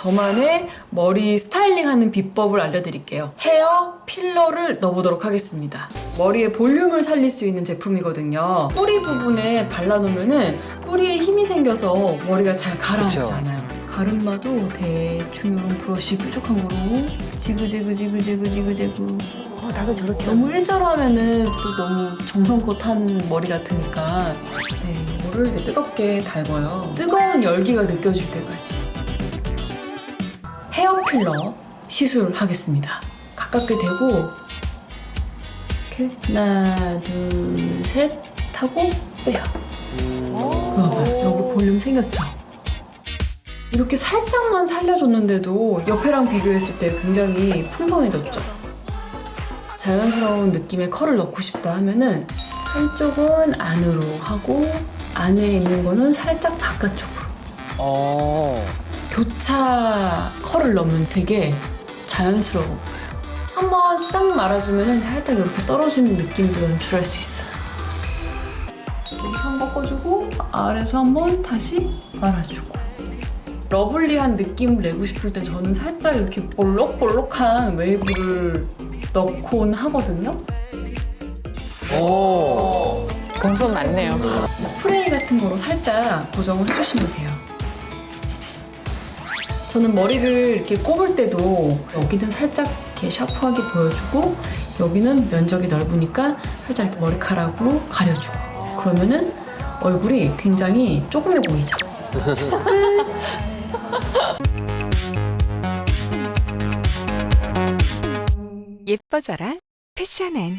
저만의 머리 스타일링하는 비법을 알려드릴게요. 헤어 필러를 넣어보도록 하겠습니다. 머리의 볼륨을 살릴 수 있는 제품이거든요. 뿌리 부분에 발라놓으면은 뿌리에 힘이 생겨서 머리가 잘 가라앉잖아요. 가르마도 대충 이런 브러쉬 뾰족한 거로 지그재그 지그재그 지그재그 어, 나도 저렇게 너무 일자로 하면은 또 너무 정성껏 한 머리 같으니까 네, 이거를 이제 뜨겁게 달궈요. 뜨거운 열기가 느껴질 때까지 헤어 필러 시술하겠습니다. 가깝게 대고 이렇게 하나 둘 셋 하고 빼요. 그거 봐요. 여기 볼륨 생겼죠? 이렇게 살짝만 살려줬는데도 옆에랑 비교했을 때 굉장히 풍성해졌죠? 자연스러운 느낌의 컬을 넣고 싶다 하면은 한쪽은 안으로 하고 안에 있는 거는 살짝 바깥쪽으로 어. 교차 컬을 넣으면 되게 자연스러워. 한번 싹 말아주면은 살짝 이렇게 떨어지는 느낌도 연출할 수 있어요. 여기서 한 번 꺼주고 아래서 한 번 다시 말아주고 러블리한 느낌을 내고 싶을 때 저는 살짝 이렇게 볼록볼록한 웨이브를 넣곤 하거든요. 오. 공손 많네요. 스프레이 같은 거로 살짝 고정을 해주시면 돼요. 저는 머리를 이렇게 꼽을 때도 여기는 살짝 이렇게 샤프하게 보여주고 여기는 면적이 넓으니까 살짝 이렇게 머리카락으로 가려주고 그러면은 얼굴이 굉장히 조그매 보이죠. 예뻐져라 패션엔